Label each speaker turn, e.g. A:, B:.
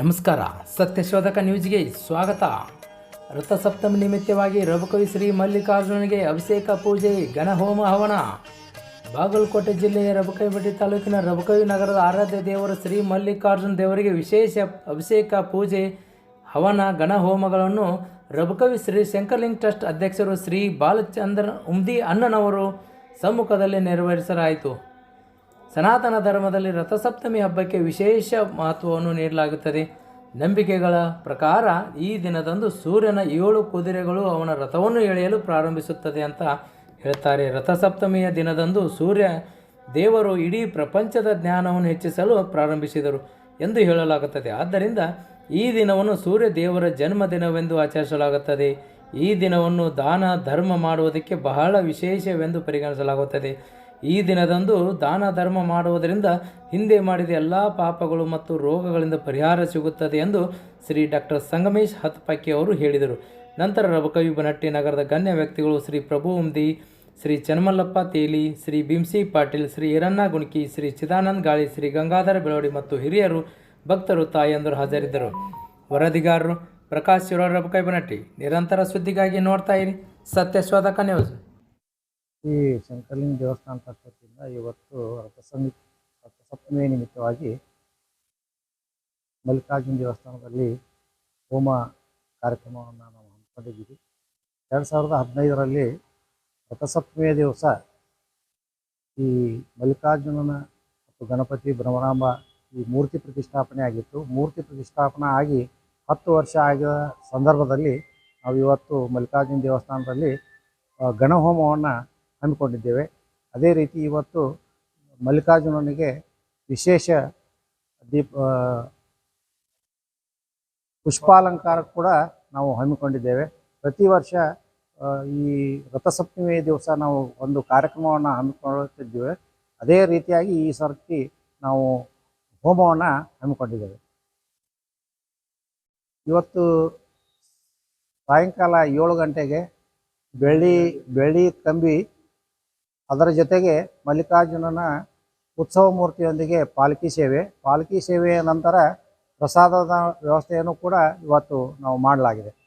A: ನಮಸ್ಕಾರ. ಸತ್ಯಶೋಧಕ ನ್ಯೂಸ್ಗೆ ಸ್ವಾಗತ. ರಥಸಪ್ತಮಿ ನಿಮಿತ್ತವಾಗಿ ರಘುಕವಿ ಶ್ರೀ ಮಲ್ಲಿಕಾರ್ಜುನನಿಗೆ ಅಭಿಷೇಕ ಪೂಜೆ ಗಣಹೋಮ ಹವನ. ಬಾಗಲಕೋಟೆ ಜಿಲ್ಲೆಯ ರಬಕವಿಬೆಟ್ಟಿ ತಾಲೂಕಿನ ರಬಕವಿ ನಗರದ ಆರಾಧ್ಯ ದೇವರ ಶ್ರೀ ಮಲ್ಲಿಕಾರ್ಜುನ ದೇವರಿಗೆ ವಿಶೇಷ ಅಭಿಷೇಕ ಪೂಜೆ, ಹವನ ಗಣಹೋಮಗಳನ್ನು ರಬಕವಿ ಶ್ರೀ ಶಂಕರ್ಲಿಂಗ್ ಟ್ರಸ್ಟ್ ಅಧ್ಯಕ್ಷರು ಶ್ರೀ ಬಾಲಚಂದ್ರ ಉಮ್ದಿ ಅಣ್ಣನವರು ಸಮ್ಮುಖದಲ್ಲಿ ನೆರವೇರಿಸಲಾಯಿತು. ಸನಾತನ ಧರ್ಮದಲ್ಲಿ ರಥಸಪ್ತಮಿ ಹಬ್ಬಕ್ಕೆ ವಿಶೇಷ ಮಹತ್ವವನ್ನು ನೀಡಲಾಗುತ್ತದೆ. ನಂಬಿಕೆಗಳ ಪ್ರಕಾರ ಈ ದಿನದಂದು ಸೂರ್ಯನ ಏಳು ಕುದುರೆಗಳು ಅವನ ರಥವನ್ನು ಎಳೆಯಲು ಪ್ರಾರಂಭಿಸುತ್ತದೆ ಅಂತ ಹೇಳ್ತಾರೆ. ರಥಸಪ್ತಮಿಯ ದಿನದಂದು ಸೂರ್ಯ ದೇವರು ಇಡೀ ಪ್ರಪಂಚದ ಜ್ಞಾನವನ್ನು ಹೆಚ್ಚಿಸಲು ಪ್ರಾರಂಭಿಸಿದರು ಎಂದು ಹೇಳಲಾಗುತ್ತದೆ. ಆದ್ದರಿಂದ ಈ ದಿನವನ್ನು ಸೂರ್ಯ ದೇವರ ಜನ್ಮದಿನವೆಂದು ಆಚರಿಸಲಾಗುತ್ತದೆ. ಈ ದಿನವನ್ನು ದಾನ, ಧರ್ಮ ಮಾಡುವುದಕ್ಕೆ ಬಹಳ ವಿಶೇಷವೆಂದು ಪರಿಗಣಿಸಲಾಗುತ್ತದೆ. ಈ ದಿನದಂದು ದಾನ ಧರ್ಮ ಮಾಡುವುದರಿಂದ ಹಿಂದೆ ಮಾಡಿದ ಎಲ್ಲ ಪಾಪಗಳು ಮತ್ತು ರೋಗಗಳಿಂದ ಪರಿಹಾರ ಸಿಗುತ್ತದೆ ಎಂದು ಶ್ರೀ ಡಾಕ್ಟರ್ ಸಂಗಮೇಶ್ ಹತ್ಪಕ್ಕಿ ಅವರು ಹೇಳಿದರು. ನಂತರ ರಬಕವಿ ಬನಟ್ಟಿ ನಗರದ ಗಣ್ಯ ವ್ಯಕ್ತಿಗಳು ಶ್ರೀ ಪ್ರಭು ಉಮ್ದಿ, ಶ್ರೀ ಚನ್ಮಲ್ಲಪ್ಪ ತೇಲಿ, ಶ್ರೀ ಭೀಮ್ಸಿ ಪಾಟೀಲ್, ಶ್ರೀ ಹಿರಣ್ಣ ಗುಣಕಿ, ಶ್ರೀ ಚಿದಾನಂದ್ ಗಾಳಿ, ಶ್ರೀ ಗಂಗಾಧರ ಬೆಳವಡಿ ಮತ್ತು ಹಿರಿಯರು, ಭಕ್ತರು ತಾಯಂದರು ಹಾಜರಿದ್ದರು. ವರದಿಗಾರರು ಪ್ರಕಾಶ್ ರಬಕವಿ ಬನಟ್ಟಿ, ನಿರಂತರ ಸುದ್ದಿಗಾಗಿ ನೋಡ್ತಾ ಇರಿ. ಸತ್ಯಶೋಧಕ ನ್ಯೂಸ್.
B: ಈ ಶಂಕರಲಿಂಗ ದೇವಸ್ಥಾನ ಟ್ರಸ್ಟಿಂದ ಇವತ್ತು ರಥಸಮಿ ರಥಸಪ್ತಮಿ ನಿಮಿತ್ತವಾಗಿ ಮಲ್ಲಿಕಾರ್ಜುನ ದೇವಸ್ಥಾನದಲ್ಲಿ ಹೋಮ ಕಾರ್ಯಕ್ರಮವನ್ನು ನಾವು ಹಮ್ಮಿಕೊಂಡಿದ್ದೀವಿ. ಎರಡು ಸಾವಿರದ ಹದಿನೈದರಲ್ಲಿ ರಥಸಪ್ತಮಿಯ ದಿವಸ ಈ ಮಲ್ಲಿಕಾರ್ಜುನನ ಮತ್ತು ಗಣಪತಿ ಭ್ರಮರಾಂಬ ಈ ಮೂರ್ತಿ ಪ್ರತಿಷ್ಠಾಪನೆ ಆಗಿತ್ತು. ಮೂರ್ತಿ ಪ್ರತಿಷ್ಠಾಪನೆ ಆಗಿ ಹತ್ತು ವರ್ಷ ಆಗಿದ ಸಂದರ್ಭದಲ್ಲಿ ನಾವು ಇವತ್ತು ಮಲ್ಲಿಕಾರ್ಜುನ ದೇವಸ್ಥಾನದಲ್ಲಿ ಗಣಹೋಮವನ್ನು ಹಮ್ಮಿಕೊಂಡಿದ್ದೇವೆ. ಅದೇ ರೀತಿ ಇವತ್ತು ಮಲ್ಲಿಕಾರ್ಜುನನಿಗೆ ವಿಶೇಷ ದೀಪ ಪುಷ್ಪಾಲಂಕಾರ ಕೂಡ ನಾವು ಹಮ್ಮಿಕೊಂಡಿದ್ದೇವೆ. ಪ್ರತಿ ವರ್ಷ ಈ ರಥಸಪ್ತಮಿ ದಿವಸ ನಾವು ಒಂದು ಕಾರ್ಯಕ್ರಮವನ್ನು ಹಮ್ಮಿಕೊಳ್ಳುತ್ತಿದ್ದೇವೆ. ಅದೇ ರೀತಿಯಾಗಿ ಈ ಸರ್ತಿ ನಾವು ಹೋಮವನ್ನು ಹಮ್ಮಿಕೊಂಡಿದ್ದೇವೆ. ಇವತ್ತು ಸಾಯಂಕಾಲ ಏಳು ಗಂಟೆಗೆ ಬೆಳ್ಳಿ ಬೆಳ್ಳಿ ಕಂಬಿ ಅದರ ಜೊತೆಗೆ ಮಲ್ಲಿಕಾರ್ಜುನನ ಉತ್ಸವ ಮೂರ್ತಿಯೊಂದಿಗೆ ಪಾಲ್ಕಿ ಸೇವೆ. ಪಾಲ್ಕಿ ಸೇವೆಯ ನಂತರ ಪ್ರಸಾದದ ವ್ಯವಸ್ಥೆಯನ್ನು ಕೂಡ ಇವತ್ತು ನಾವು ಮಾಡಲಾಗಿದೆ.